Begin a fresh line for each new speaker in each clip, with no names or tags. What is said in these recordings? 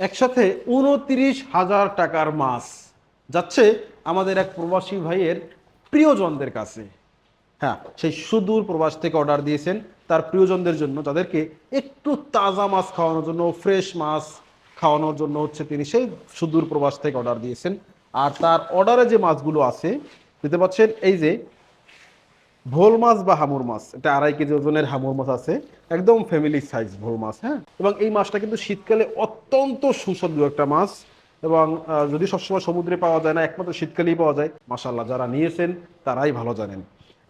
একসাথে উনত্রিশ হাজার টাকার মাছ যাচ্ছে আমাদের এক প্রবাসী ভাইয়ের প্রিয়জনদের কাছে। হ্যাঁ সেই সুদূর প্রবাস থেকে অর্ডার দিয়েছেন। তার প্রিয়জনদের জন্য, তাদেরকে একটু তাজা মাছ খাওয়ানোর জন্য ফ্রেশ মাছ খাওয়ানোর জন্য হচ্ছে তিনি সেই সুদূর প্রবাস থেকে অর্ডার দিয়েছেন। আর তার অর্ডারে যে মাছগুলো আছে, দেখতে পাচ্ছেন, এই যে ভোল মাছ বা হামুর মাছ, এটা আড়াই কেজি ওজনের হামুর মাছ আছে, একদম ফ্যামিলি সাইজ ভোল মাছ হ্যাঁ? এবং এই মাছটা কিন্তু শীতকালে অত্যন্ত সুস্বাদু একটা মাছ এবং যদি সবসময় সমুদ্রে পাওয়া যায় না, একমাত্র শীতকালেই পাওয়া যায় মাসাল্লাহ যারা নিয়েছেন তারাই ভালো জানেন।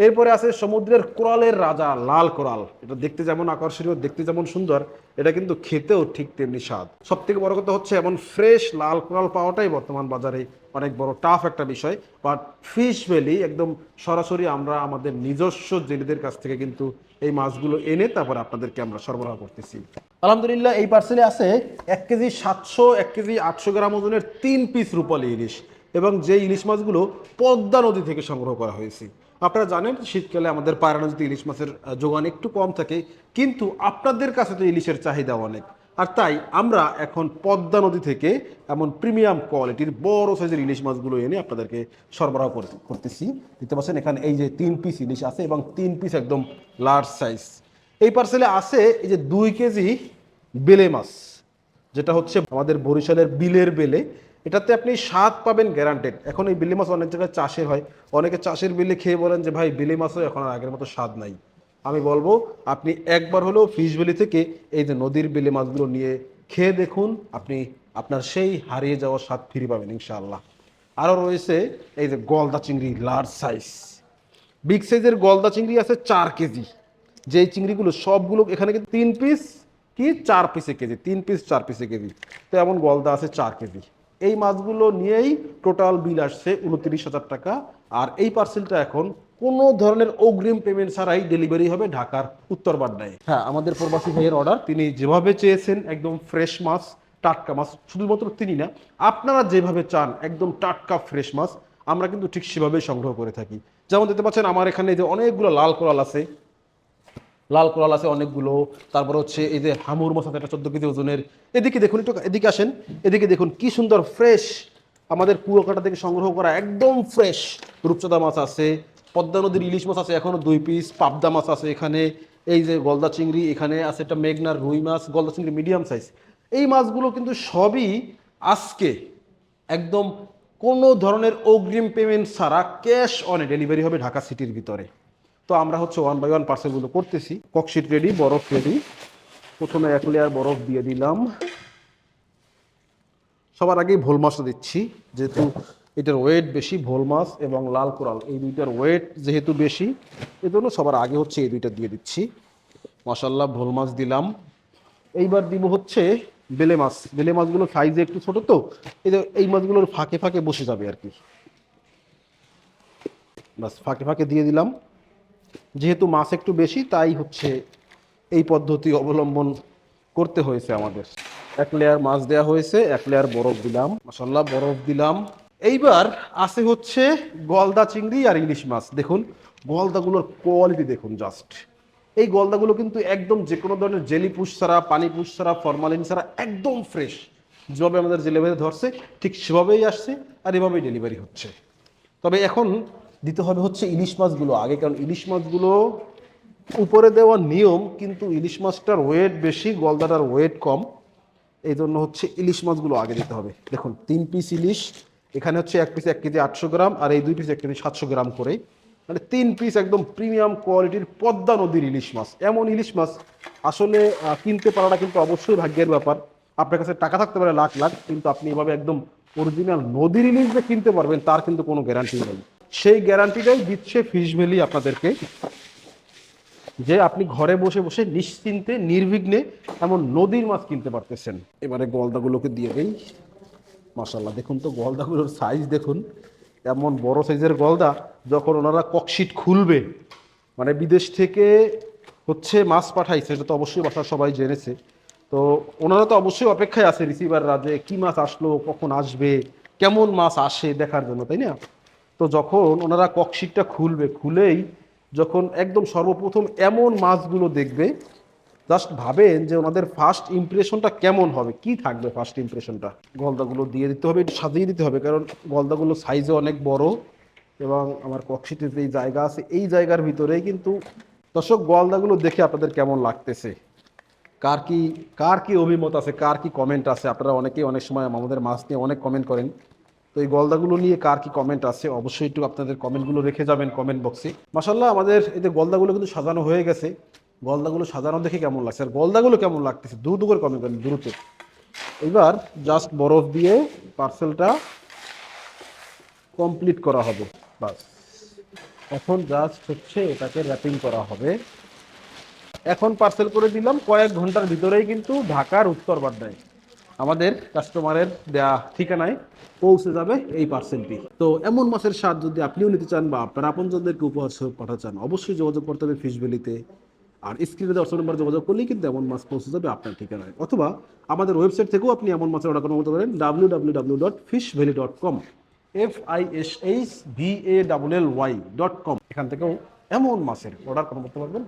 এরপরে আছে সমুদ্রের কোরালের রাজা, লাল কোরাল এটা দেখতে যেমন আকর্ষণীয়, দেখতে যেমন সুন্দর, এটা কিন্তু খেতেও ঠিক তেমনি স্বাদ। সব থেকে বড় কথা হচ্ছে, এমন ফ্রেশ লাল কোরাল পাওয়াটাই বর্তমান বাজারে অনেক বড় টাফ একটা বিষয়। বাট ফিশ ভ্যালি একদম সরাসরি আমরা আমাদের নিজস্ব জেলেদের কাছ থেকে কিন্তু এই মাছগুলো এনে তারপরে আপনাদেরকে আমরা সরবরাহ করতেছি। আলহামদুলিল্লাহ, এই পার্সেলে আছে এক কেজি সাতশো, এক কেজি আটশো গ্রাম ওজনের তিন পিস রূপালী ইলিশ। এবং যে ইলিশ মাছগুলো পদ্মা নদী থেকে সংগ্রহ করা হয়েছে। আপনারা জানেন শীতকালে আমাদের পায়রা নদীতে ইলিশ মাছের যোগান একটু কম থাকে, কিন্তু আপনাদের কাছে তো ইলিশের চাহিদা অনেক। আর তাই আমরা এখন পদ্মা নদী থেকে এমন প্রিমিয়াম কোয়ালিটির বড় সাইজের ইলিশ মাছগুলো এনে আপনাদেরকে সরবরাহ করতেছি। দেখতে পাচ্ছেন এখানে এই যে তিন পিস ইলিশ আছে এবং তিন পিস একদম লার্জ সাইজ এই পার্সেলে আছে এই যে দুই কেজি বেলে মাছ, যেটা হচ্ছে আমাদের বরিশালের বিলের বেলে। এটাতে আপনি স্বাদ পাবেন গ্যারান্টেড এখন এই বিলে মাছ অনেক জায়গায় চাষের হয়। অনেকে চাষের বিলে খেয়ে বলেন যে, ভাই বিলে মাছও এখন আর আগের মতো স্বাদ নাই। আমি বলব, আপনি একবার হলেও ফিশ ভ্যালি থেকে এই যে নদীর বিলে মাছগুলো নিয়ে খেয়ে দেখুন, আপনি আপনার সেই হারিয়ে যাওয়ার স্বাদ ফিরে পাবেন, ইনশাআল্লাহ। আরও রয়েছে এই যে গলদা চিংড়ি লার্জ সাইজ বিগ সাইজের গলদা চিংড়ি আছে চার কেজি। যেই চিংড়িগুলো সবগুলো এখানে কিন্তু তিন পিস কি? চার পিসে কেজি, তিন পিস চার পিসে কেজি। তো এমন গলদা আছে চার কেজি। এই মাছগুলো নিয়েই টোটাল বিল আসছে উনত্রিশ হাজার টাকা। আর এই পার্সেলটা এখন কোনো ধরনের অগ্রিম পেমেন্ট ছাড়াই ডেলিভারি হবে ঢাকার উত্তর বাড্ডায় হ্যাঁ আমাদের প্রবাসী ভাইয়ের অর্ডার তিনি যেভাবে চেয়েছেন একদম ফ্রেশ মাছ টাটকা মাছ শুধুমাত্র তিনি না আপনারা যেভাবে চান একদম টাটকা ফ্রেশ মাছ আমরা কিন্তু ঠিক সেভাবেই সংগ্রহ করে থাকি। যেমন দেখতে পাচ্ছেন আমার এখানে যে অনেকগুলো লাল কোরাল আছে লাল কোরাল আছে অনেকগুলো। তারপর হচ্ছে এই যে হামুর মাছ আছে চোদ্দ কেজি ওজনের। এদিকে দেখুন, একটু এদিকে আসেন। এদিকে দেখুন, কি সুন্দর ফ্রেশ আমাদের কুয়াকাটা থেকে সংগ্রহ করা একদম ফ্রেশ রূপচাঁদা মাছ আছে। পদ্মা নদীর ইলিশ মাছ আছে এখনও দুই পিস পাবদা মাছ আছে এখানে। এই যে গলদা চিংড়ি এখানে আছে, একটা মেঘনার রুই মাছ, গলদা চিংড়ি মিডিয়াম সাইজ এই মাছগুলো কিন্তু সবই আজকে একদম কোনো ধরনের অগ্রিম পেমেন্ট ছাড়া ক্যাশ অনে ডেলিভারি হবে ঢাকা সিটির ভিতরে। তো আমরা হচ্ছে ওয়ান বাই ওয়ান পার্সেলগুলো করতেছি। ককশিট রেডি বরফ রেডি প্রথমে এক লেয়ার বরফ দিয়ে দিলাম। সবার আগেই ভোল মাছটা দিচ্ছি, যেহেতু এটার ওয়েট বেশি, ভোল মাছ এবং লাল কোরাল, এই দুইটার ওয়েট যেহেতু বেশি, এজন্য সবার আগে হচ্ছে এই দুইটা দিয়ে দিচ্ছি। মাসাল্লাহ ভোল মাছ দিলাম। এইবার দিব হচ্ছে বেলে মাছ। বেলে মাছগুলো সাইজে একটু ছোট তো, এই মাছগুলোর ফাঁকে ফাঁকে বসে যাবে আর কি। বাস ফাঁকে ফাঁকে দিয়ে দিলাম। যেহেতু মাছ একটু বেশি, তাই হচ্ছে এই পদ্ধতি অবলম্বন করতে হয়েছে আমাদের। এক লেয়ার মাছ দেওয়া হয়েছে, এক লেয়ার বরফ দিলাম। মশাল্লা বরফ দিলাম। এইবার আছে হচ্ছে গলদা চিংড়ি আর ইলিশ মাছ। দেখুন, গলদাগুলোর কোয়ালিটি দেখুন জাস্ট এই গলদাগুলো কিন্তু একদম যে কোনো ধরনের জেলি পুষ ছাড়া, পানি পুষ ছাড়া ফরমালিন ছাড়া একদম ফ্রেশ যেভাবে আমাদের জেলে ধরছে, ঠিক সেভাবেই আসছে আর এভাবেই ডেলিভারি হচ্ছে। তবে এখন দিতে হবে হচ্ছে ইলিশ মাছগুলো আগে, কারণ ইলিশ মাছগুলো উপরে দেওয়া নিয়ম, কিন্তু ইলিশ মাছটার ওয়েট বেশি, গলদাটার ওয়েট কম। এই জন্য হচ্ছে ইলিশ মাছগুলো আগে দিতে হবে। দেখুন, তিন পিস ইলিশ, এখানে হচ্ছে এক পিস এক কেজি আটশো গ্রাম, আর এই দুই পিস এক কেজি সাতশো গ্রাম করে মানে তিন পিস একদম প্রিমিয়াম কোয়ালিটির পদ্মা নদীর ইলিশ মাছ। এমন ইলিশ মাছ, আসলে কিনতে পারাটা কিন্তু অবশ্যই ভাগ্যের ব্যাপার। আপনার কাছে টাকা থাকতে পারে লাখ লাখ, কিন্তু আপনি এভাবে একদম অরিজিনাল নদীর ইলিশ যে কিনতে পারবেন, তার কিন্তু কোনো গ্যারান্টি নেই। সেই গ্যারান্টিটাই দিচ্ছে ভ্যালি আপনাদেরকে, যে আপনি ঘরে বসে বসে নিশ্চিন্তে, নির্বিঘ্নে এমন নদীর মাছ কিনতে পারতেছেন। এবারে গলদাগুলোকে দিয়ে দেই। মাসাল্লাহ দেখুন তো গলদাগুলোর সাইজ দেখুন। এমন বড় সাইজের গলদা, যখন ওনারা ককশিট খুলবে মানে বিদেশ থেকে হচ্ছে মাছ পাঠাইছে, সেটা তো অবশ্যই বাসার সবাই জেনেছে। তো ওনারা তো অবশ্যই অপেক্ষায় আছে রিসিভাররা যে কি মাছ আসলো, কখন আসবে, কেমন মাছ আসে দেখার জন্য, তাই না? তো যখন ওনারা ককশিটটা খুলবে, খুলেই যখন একদম সর্বপ্রথম এমন মাছগুলো দেখবে জাস্ট ভাবেন যে ওনাদের ফার্স্ট ইমপ্রেশনটা কেমন হবে, কি থাকবে ফার্স্ট ইমপ্রেশনটা গলদাগুলো দিয়ে দিতে হবে, একটু সাজিয়ে দিতে হবে, কারণ গলদাগুলো সাইজে অনেক বড় এবং আমার কক্ষিতে যে জায়গা আছে, এই জায়গার ভিতরেই কিন্তু দর্শক, গলদাগুলো দেখে আপনাদের কেমন লাগতেছে? কার কি কার কি অভিমত আছে, কার কি কমেন্ট আছে? আপনারা অনেকেই অনেক সময় আমাদের মাছ নিয়ে অনেক কমেন্ট করেন। তো এই গলদাগুলো নিয়ে কার কি কমেন্ট আছে, অবশ্যই একটু আপনাদের কমেন্টগুলো রেখে যাবেন কমেন্ট বক্সে মাসাল্লাহ আমাদের যে গলদাগুলো কিন্তু সাজানো হয়ে গেছে। গলদাগুলো সাজানো দেখে কেমন লাগছে? আর গলদাগুলো কেমন লাগতেছে? দু করে কমেন্ট করেন, দ্রুত। এবার জাস্ট বরফ দিয়ে পার্সেলটা কমপ্লিট করা হবে। বাস। এখন জাস্ট হচ্ছে এটাকে র্যাপিং করা হবে। এখন পার্সেল করে দিলাম, কয়েক ঘণ্টার ভিতরেই কিন্তু ঢাকার উত্তর বাড্ডায়। আমাদের কাস্টমারের দেয়া ঠিকানায় পৌঁছে যাবে এই পার্সেলটি তো এমন মাছের স্বাদ যদি আপনিও নিতে চান বা আপনার আপনজনদেরকে উপহার স্বরূপ পাঠাতে চান, অবশ্যই যোগাযোগ করতে হবে ফিশ ভ্যালিতে আর স্ক্রিনে দর্শন নম্বর যোগাযোগ করলেই কিন্তু এমন মাছ পৌঁছে যাবে আপনার ঠিকানায়। অথবা আমাদের ওয়েবসাইট থেকেও আপনি এমন মাছের অর্ডার করতে পারেন W W W dot fish valley dot com F I S H V A double L Y dot com এখান থেকেও এমন মাছের অর্ডার করতে পারবেন